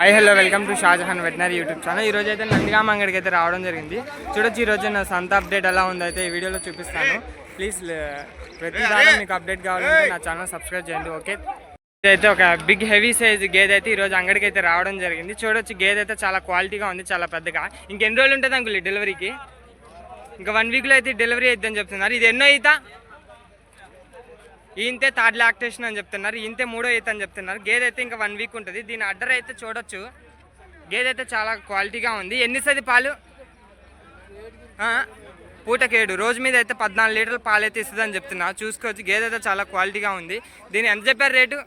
Hi hello welcome to Shahjahan veterinary YouTube channel ఈ రోజు అయితే నందిగామ అంగడికి అయితే రావడం జరిగింది. చూడొచ్చు ఈ రోజు నా సంత అప్డేట్ ఎలా ఉందో అయితే ఈ వీడియోలో చూపిస్తాను. ప్లీజ్ ప్రతి దాని మీకు అప్డేట్ కావాలంటే నా ఛానల్ సబ్స్క్రైబ్ చేయండి ఓకే అయితే ఒక బిగ్ హెవీ సైజ్ గేదె అయితే ఈరోజు అంగడికి అయితే రావడం జరిగింది. చూడొచ్చు గేదె అయితే చాలా క్వాలిటీగా ఉంది చాలా పెద్దగా. ఇంకెన్ని రోజులు ఉంటుంది అంకుల్ డెలివరీకి ఇంకా వన్ వీక్లో అయితే డెలివరీ అయిద్దని చెప్తున్నారు. ఇది ఎన్నో ఈత? ఇంతే థర్డ్ లాక్టేషన్ అని చెప్తున్నారు ఇంతే మూడో ఈత అని చెప్తున్నారు. గేదె అయితే ఇంకా వన్ వీక్ ఉంటుంది. దీని అడ్డర్ అయితే చూడొచ్చు. గేదె అయితే చాలా క్వాలిటీగా ఉంది. ఎన్ని పాలు? పూటకేడు. రోజు మీద అయితే పద్నాలుగు లీటర్లు పాలు అయితే ఇస్తుంది అని చెప్తున్నా చూసుకోవచ్చు. గేదె అయితే చాలా క్వాలిటీగా ఉంది. దీని ఎంత చెప్పారు రేటు?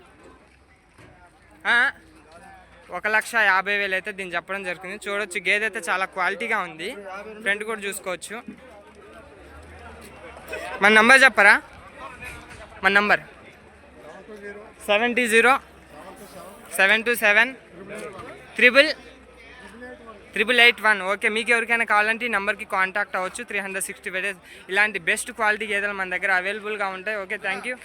ఒక లక్ష యాభై వేలు అయితే దీన్ని చెప్పడం జరుగుతుంది. చూడొచ్చు. గేదె అయితే చాలా క్వాలిటీగా ఉంది. ఫ్రంట్ కూడా చూసుకోవచ్చు. మన నంబర్ చెప్పరా? మన number. Seventy zero seven two seven triple triple eight one. Okay మీకు ఎవరికైనా కావాలంటే ఈ నెంబర్కి కాంటాక్ట్ అవ్వచ్చు. Three hundred sixty five days ఇలాంటి బెస్ట్ క్వాలిటీ గేదెలు మన దగ్గర అవైలబుల్గా ఉంటాయి. Okay thank you.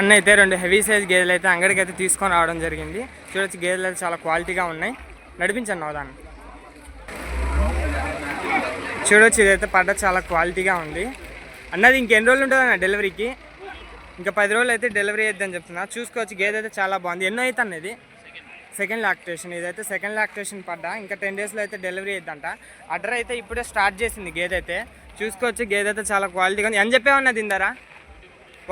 అన్న అయితే రెండు హెవీ సైజ్ గేదెలు అయితే అంగడికి అయితే తీసుకొని రావడం జరిగింది. చూడొచ్చు గేదెలు అయితే చాలా క్వాలిటీగా ఉన్నాయి. నడిపించండి దాన్ని చూడొచ్చు ఇదైతే పడ్డ చాలా క్వాలిటీగా ఉంది. అన్నది ఇంకెన్ని రోజులు ఉంటుంది అన్న డెలివరీకి? ఇంకా పది రోజులు అయితే డెలివరీ అయిద్దని చెప్తున్నా. చూసుకోవచ్చు గేదె అయితే చాలా బాగుంది. ఎన్నో అయితే అన్నది? Second lactation. ఇదైతే సెకండ్ లాక్టేషన్ పడ్డా. ఇంకా టెన్ డేస్లో అయితే డెలివరీ అయిద్దంట. అడ్డర్ అయితే ఇప్పుడే స్టార్ట్ చేసింది గేదె అయితే. చూసుకోవచ్చు గేదె అయితే చాలా క్వాలిటీగా ఉంది. ఎంత చెప్పేవన్నా దీని ధర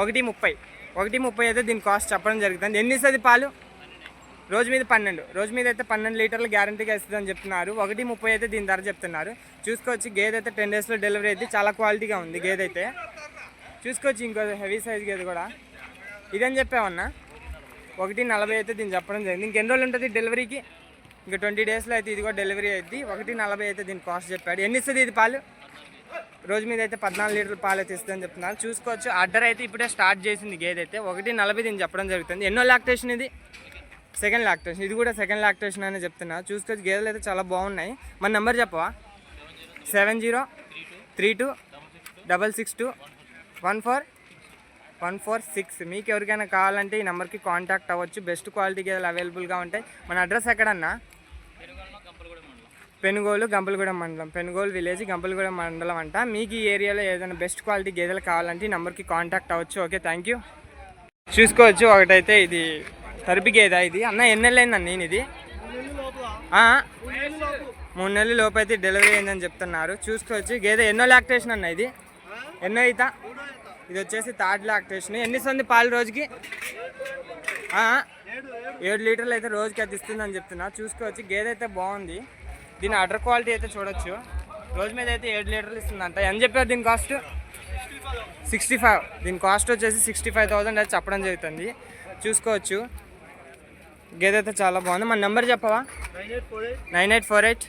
ఒకటి ముప్పై. ఒకటి ముప్పై అయితే దీని కాస్ట్ చెప్పడం జరుగుతుంది. ఎన్ని ఇస్తుంది పాలు? రోజు మీద పన్నెండు. రోజు మీద అయితే పన్నెండు లీటర్లు గ్యారంటీగా ఇస్తుందని చెప్తున్నారు. ఒకటి ముప్పై అయితే దీని ధర చెప్తున్నారు. చూసుకోవచ్చు గేదె అయితే టెన్ డేస్లో డెలివరీ అయితే చాలా క్వాలిటీగా ఉంది గేదె అయితే. చూసుకోవచ్చు ఇంకో హెవీ సైజ్ గేదె కూడా. ఇదని చెప్పామన్నా. ఒకటి నలభై అయితే దీన్ని చెప్పడం జరిగింది. ఇంకెన్ని రోజులు ఉంటుంది డెలివరీకి? ఇంకా ట్వంటీ డేస్లో అయితే ఇది కూడా డెలివరీ అయింది ఒకటి నలభై అయితే దీని కాస్ట్ చెప్పాడు. ఎన్ని ఇస్తుంది ఇది పాలు? రోజు మీద అయితే పద్నాలుగు లీటర్ల పాలు అయితే ఇస్తుందని చెప్తున్నారు. చూసుకోవచ్చు ఆర్డర్ అయితే ఇప్పుడే స్టార్ట్ చేసింది గేదె అయితే. ఒకటి నలభై దీన్ని చెప్పడం జరుగుతుంది. ఎన్నో లాక్టేషన్ ఇది? సెకండ్ లాక్టేషన్ ఇది కూడా సెకండ్ లాక్టేషన్ అని చెప్తున్నా. చూసుకోవచ్చు గేదెలు అయితే చాలా బాగున్నాయి. మన నెంబర్ చెప్పవా? Seven zero three two double six two one four one four six మీకు ఎవరికైనా కావాలంటే ఈ నెంబర్కి కాంటాక్ట్ అవ్వచ్చు. బెస్ట్ క్వాలిటీ గేదెలు అవైలబుల్గా ఉంటాయి. మన అడ్రస్ ఎక్కడన్నా? పెనుగోలు గంపలగూడెం మండలం. పెనుగోలు విలేజ్ గంపలగూడెం మండలం అంట. మీకు ఈ ఏరియాలో ఏదైనా బెస్ట్ క్వాలిటీ గేదెలు కావాలంటే ఈ నెంబర్కి కాంటాక్ట్ అవ్వచ్చు. ఓకే థ్యాంక్ యూ చూసుకోవచ్చు. ఒకటైతే ఇది తరిపికేదా ఇది? అన్న ఎన్ని నెలలు అయిందన్న నేను ఇది మూడు నెలల లోపు అయితే డెలివరీ అయిందని చెప్తున్నారు. చూసుకోవచ్చు. గేదె ఎన్నో లాక్టేషన్ అన్న ఇది? ఎన్నో ఈత? ఇది వచ్చేసి థర్డ్ లాక్టేషన్ ఎన్నిస్తుంది పాలు రోజుకి? ఏడు లీటర్లు అయితే రోజుకి అది ఇస్తుందని చెప్తున్నా చూసుకోవచ్చు. గేదె అయితే బాగుంది. దీని అడర్ క్వాలిటీ అయితే చూడొచ్చు. రోజు మీద అయితే ఏడు లీటర్లు ఇస్తుందంట. ఎంత చెప్పారు దీని కాస్ట్ సిక్స్టీ ఫైవ్ దీని కాస్ట్ వచ్చేసి సిక్స్టీ ఫైవ్ థౌసండ్ అయితే చెప్పడం జరుగుతుంది. చూసుకోవచ్చు. గేదె అయితే చాలా బాగుంది. మన నెంబర్ చెప్పవా? Nine eight four eight.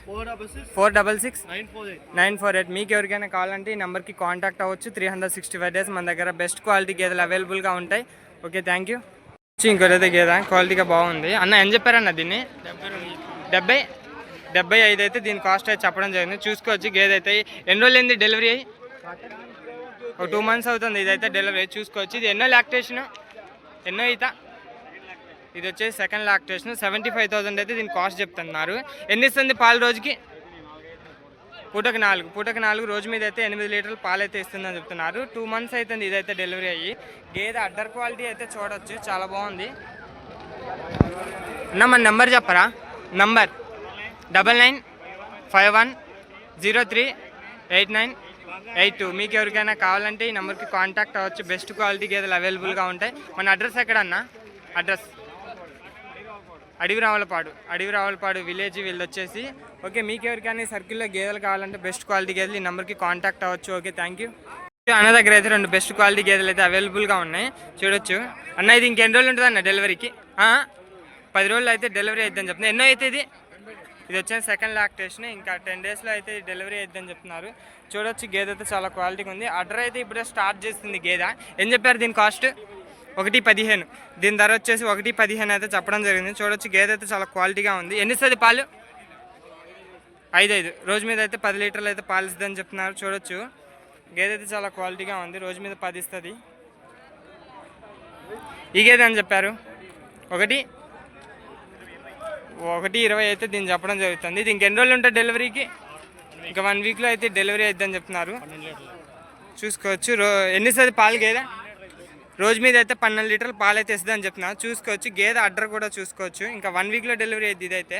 Four double six. Nine four eight. మీకు ఎవరికైనా కావాలంటే ఈ నెంబర్కి కాంటాక్ట్ అవ్వచ్చు. Three hundred sixty five days మన దగ్గర బెస్ట్ క్వాలిటీ గేదెలు అవైలబుల్గా ఉంటాయి. Okay thank you. ఇంకోదైతే గేద క్వాలిటీగా బాగుంది. అన్న ఏం చెప్పారన్న దీన్ని? డెబ్బై డెబ్బై ఐదు అయితే దీని కాస్ట్ అయితే చెప్పడం జరిగింది. చూసుకోవచ్చు గేదె అయితే ఎన్ని రోజులు ఏంది డెలివరీ అయ్యి? ఒక టూ మంత్స్ అవుతుంది ఇదైతే డెలివరీ చూసుకోవచ్చు ఇది ఎన్నో లాక్టేషన్? ఎన్నో అవుతా ఇది వచ్చేసి second lactation seventy five thousand అయితే దీని కాస్ట్ చెప్తున్నారు. ఎన్ని ఇస్తుంది పాలు రోజుకి? పూటకు నాలుగు. పూటకు నాలుగు రోజు మీద అయితే ఎనిమిది లీటర్లు పాలు అయితే ఇస్తుందని చెప్తున్నారు. టూ మంత్స్ అవుతుంది ఇదైతే డెలివరీ అయ్యి. గేదె అడ్డర్ క్వాలిటీ అయితే చూడొచ్చు. చాలా బాగుంది. అన్న మన నెంబర్ చెప్పరా? Number double nine five one zero three eight nine eight two మీకు ఎవరికైనా కావాలంటే ఈ నెంబర్కి కాంటాక్ట్ అవ్వచ్చు. బెస్ట్ క్వాలిటీ గేదెలు అవైలబుల్గా ఉంటాయి. మన అడ్రస్ ఎక్కడన్నా? అడ్రస్ అడవి రావులపాడు అడవి రావులపాడు విలేజ్ వీళ్ళు వచ్చేసి ఓకే మీకు ఎవరికైనా సర్కిల్లో గేదెలు కావాలంటే బెస్ట్ క్వాలిటీ గేదెలు ఈ నెంబర్కి కాంటాక్ట్ అవ్వచ్చు. ఓకే థ్యాంక్ యూ అన్న దగ్గర అయితే రెండు బెస్ట్ క్వాలిటీ గేదెలు అయితే అవైలబుల్గా ఉన్నాయి. చూడొచ్చు. అన్న ఇది ఇంకెన్ని రోజులు ఉంటుంది అన్న డెలివరీకి పది రోజులు అయితే డెలివరీ అయిద్దని చెప్తున్నా. ఎన్నో అయితే ఇది? ఇది వచ్చిన సెకండ్ లాక్టేషన్ ఇంకా టెన్ డేస్లో అయితే డెలివరీ అయిద్దని చెప్తున్నారు. చూడొచ్చు గేదె అయితే చాలా క్వాలిటీగా ఉంది. ఆర్డర్ అయితే ఇప్పుడే స్టార్ట్ చేస్తుంది గేదె. ఏం చెప్పారు దీని కాస్ట్ ఒకటి పదిహేను. దీని ధర వచ్చేసి ఒకటి పదిహేను అయితే చెప్పడం జరిగింది. చూడొచ్చు గేదె అయితే చాలా క్వాలిటీగా ఉంది. ఎన్ని ఇస్తుంది పాలు? ఐదు ఐదు రోజు మీద అయితే పది లీటర్లు అయితే పాలు ఇస్తుందని చెప్తున్నారు. చూడొచ్చు. గేదె అయితే చాలా క్వాలిటీగా ఉంది. రోజు మీద పది ఇస్తుంది. ఈ గేదె అని చెప్పారు. ఒకటి. ఒకటి ఇరవై అయితే దీన్ని చెప్పడం జరుగుతుంది. ఇది ఇంకెన్ని రోజులు ఉంటాయి డెలివరీకి? ఇంకా వన్ వీక్లో అయితే డెలివరీ అవుతుందని చెప్తున్నారు. చూసుకోవచ్చు. రో ఎన్నిసారి పాలు గేదె? రోజు మీద అయితే పన్నెండు లీటర్లు పాలు అయితే ఇస్తుంది అని చూసుకోవచ్చు గేదె అడ్డర్ కూడా చూసుకోవచ్చు. ఇంకా వన్ వీక్లో డెలివరీ అయింది ఇదైతే.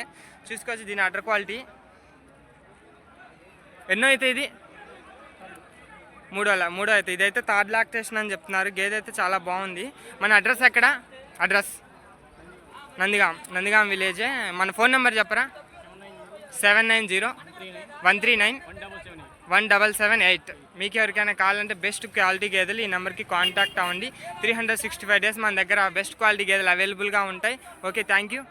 చూసుకోవచ్చు దీని అడ్డర్ క్వాలిటీ. ఎన్నో అయితే ఇది? మూడోలా మూడో అయితే. ఇదైతే థర్డ్ లాక్టేషన్ అని చెప్తున్నారు. గేదె అయితే చాలా బాగుంది. మన అడ్రస్ ఎక్కడ? అడ్రస్. నందిగాం నందిగాం విలేజే. మన ఫోన్ నెంబర్ చెప్పరా? Seven nine zero one three nine one double seven eight. మీకు ఎవరికైనా కావాలంటే బెస్ట్ క్వాలిటీ గేదెలు ఈ నెంబర్కి కాంటాక్ట్ అవ్వండి. Three hundred sixty five days మన దగ్గర బెస్ట్ క్వాలిటీ గేదెలు అవైలబుల్గా ఉంటాయి. Okay thank you.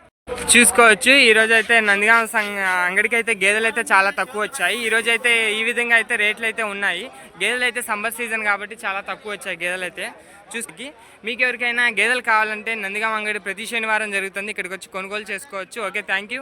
చూసుకోవచ్చు ఈరోజు అయితే నందిగామ సంఘ అంగడికి అయితే గేదెలు అయితే చాలా తక్కువ వచ్చాయి. ఈరోజు అయితే ఈ విధంగా అయితే రేట్లు అయితే ఉన్నాయి. గేదెలు అయితే సమ్మర్ సీజన్ కాబట్టి చాలా తక్కువ వచ్చాయి గేదెలు అయితే చూసి మీకు ఎవరికైనా గేదెలు కావాలంటే నందిగామ అంగడి ప్రతి శనివారం జరుగుతుంది. ఇక్కడికి వచ్చి కొనుగోలు చేసుకోవచ్చు. Okay thank you.